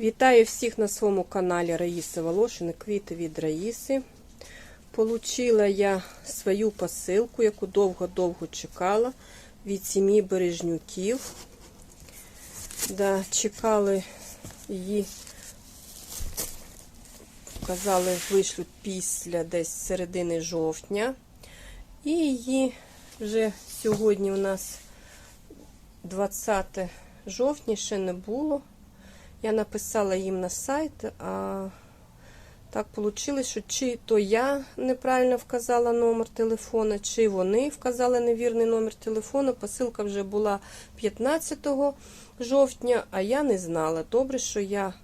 Вітаю всіх на своєму каналі Раїси Волошини, квіти від Раїси. Получила я свою посилку, яку довго-довго чекала від сім'ї Бережнюків. Да, чекали її, казали, вийшлють після десь середини жовтня. І її вже сьогодні у нас 20 жовтня ще не було. Я написала їм на сайт, а так вийшло, що чи то я неправильно вказала номер телефона, чи вони вказали невірний номер телефону. Посилка вже була 15 жовтня, а я не знала. Добре, що я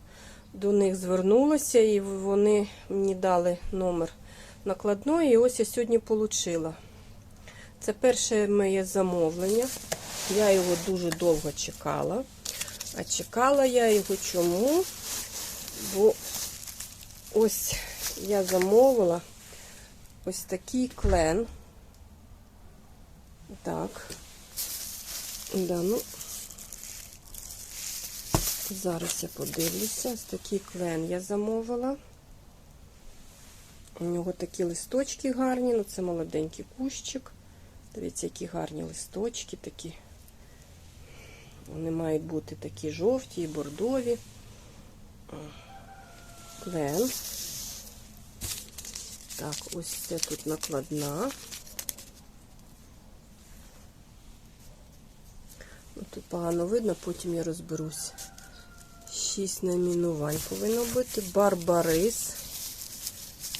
до них звернулася і вони мені дали номер накладної. І ось я сьогодні отримала. Це перше моє замовлення. Я його дуже довго чекала. А чекала я його чому? Бо ось я замовила ось такий клен. Так. Да, ну, зараз я подивлюся. Ось такий клен я замовила. У нього такі листочки гарні, ну це молоденький кущик. Дивіться, які гарні листочки такі. Вони мають бути такі жовті і бордові. Клен. Так, ось це тут накладна. Ну, Тут погано видно, потім я розберусь. Шість найменувань повинно бути. Барбарис.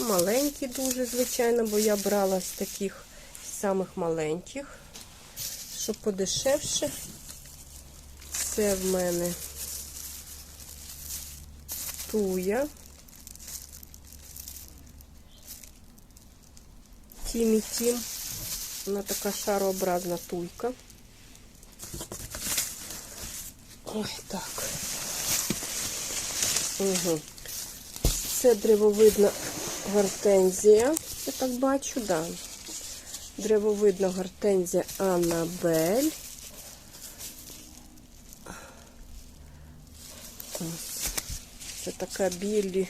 Маленький дуже, звичайно, бо я брала з таких самих маленьких, щоб подешевше. Це в мене туя. Тімі Тім. Вона така шарообразна туйка. Ой, так. Угу. Це древовидна гортензія. Я так бачу, да. Древовидна гортензія Аннабель. Це така білі,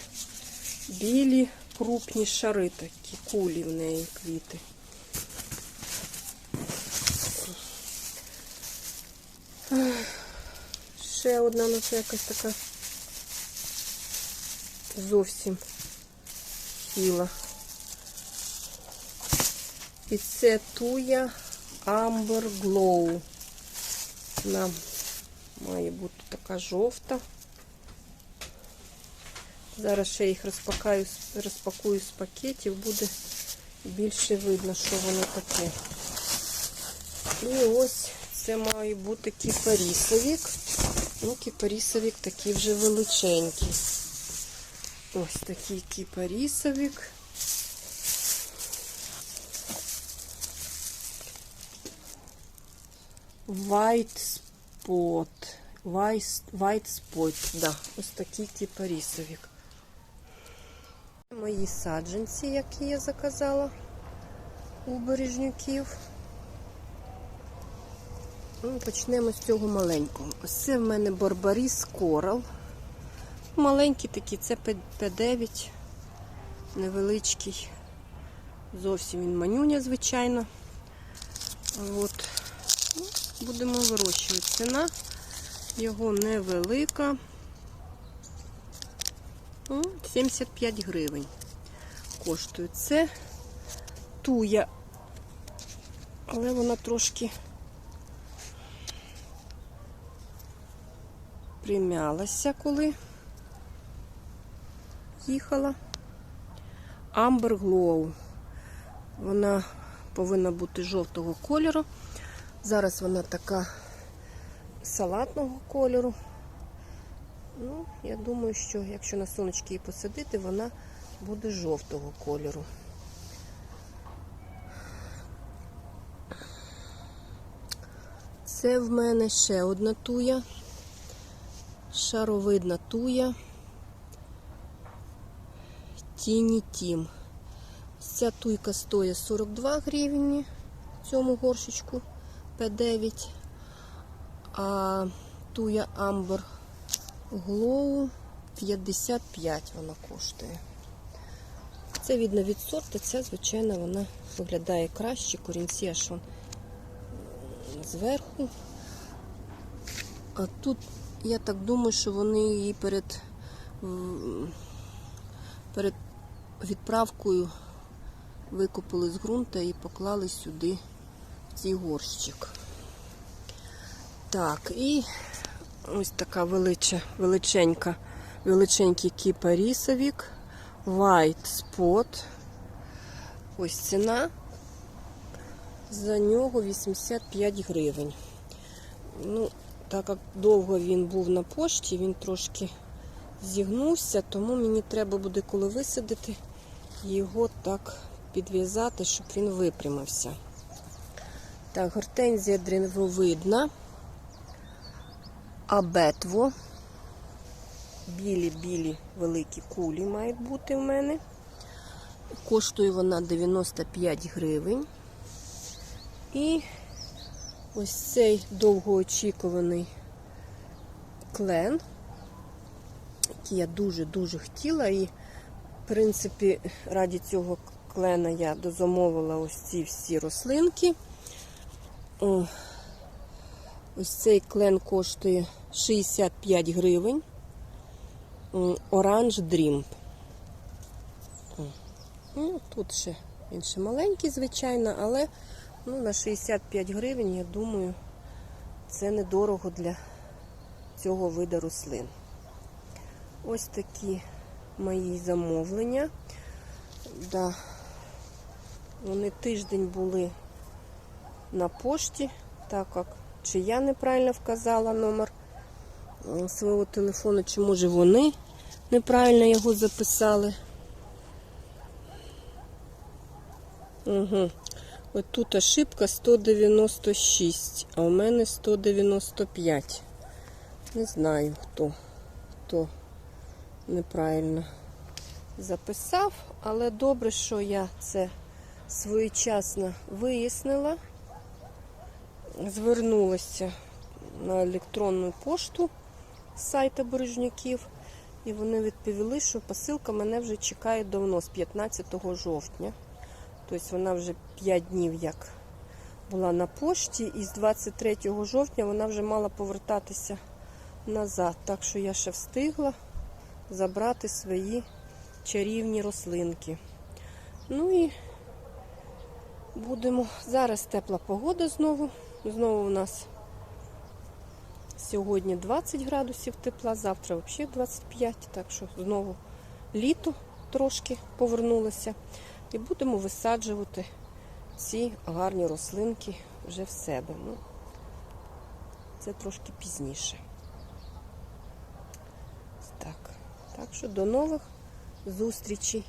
білі крупні шари такі, кулі в неї квіти. Ще одна, ну якась така зовсім хіла. І це туя Amber Glow. Вона має бути така жовта. Зараз ще їх розпакую, розпакую з пакетів, буде більше видно, що воно таке. І ось це має бути кіпарісовік. Ну, кіпарісовік такий вже величенький. Ось такий кіпарісовік. White spot. White, white spot, да, ось такий кіпарісовік. Мої саджанці, які я заказала у бережнюків. Ну, Почнемо з цього маленького. Ось це в мене Барбаріс Корал. Маленький такий, це П9, невеличкий. Зовсім він манюня, звичайно. От. Ну, Будемо вирощувати. Ціна його невелика. Ну, 75 гривень коштує. Це туя, але вона трошки примялася, коли їхала. Amber Glow. Вона повинна бути жовтого кольору. Зараз вона така салатного кольору. Ну, я думаю, що якщо на сонечки її посадити, вона буде жовтого кольору. Це в мене ще одна туя, шаровидна туя. Тіні Тім. Ця туйка стоїть 42 гривні в цьому горшечку П9. А туя Амбер Глоу 55 вона коштує. Це видно від сорту, ця, звичайно, вона виглядає краще, корінці аж вон зверху. А тут, я так думаю, що вони її перед, перед відправкою викопали з ґрунта і поклали сюди в цей горщик. Так, і ось така велича, величенька, величенький кіпарісовік, White Spot. Ось ціна. За нього 85 гривень. Ну, так як довго він був на пошті, він трошки зігнувся, тому мені треба буде, коли висадити, його так підв'язати, щоб він випрямився. Так, гортензія древовидна. Абетво. Білі-білі великі кулі мають бути в мене. Коштує вона 95 гривень. І ось цей довгоочікуваний клен, який я дуже-дуже хотіла. І, в принципі, раді цього клена я дозамовила ось ці всі рослинки. Ось цей клен коштує 65 гривень. Оранж Дрім. Ну, тут ще він маленький, звичайно, але ну, на 65 гривень, я думаю, це недорого для цього виду рослин. Ось такі мої замовлення. Да. Вони тиждень були на пошті, так як чи я неправильно вказала номер свого телефону, чи може вони неправильно його записали. Угу. От тут ошибка 196, а у мене 195. Не знаю хто, хто неправильно записав, але добре, що я це своєчасно вияснила звернулася на електронну пошту з сайта Борожняків, і вони відповіли, що посилка мене вже чекає давно, з 15 жовтня. Тобто вона вже 5 днів як була на пошті, і з 23 жовтня вона вже мала повертатися назад. Так що я ще встигла забрати свої чарівні рослинки. Ну і будемо. Зараз тепла погода знову. Знову у нас сьогодні 20 градусів тепла, завтра взагалі 25, так що знову літо трошки повернулося. І будемо висаджувати ці гарні рослинки вже в себе. Ну, Це трошки пізніше. Так, так що до нових зустрічей.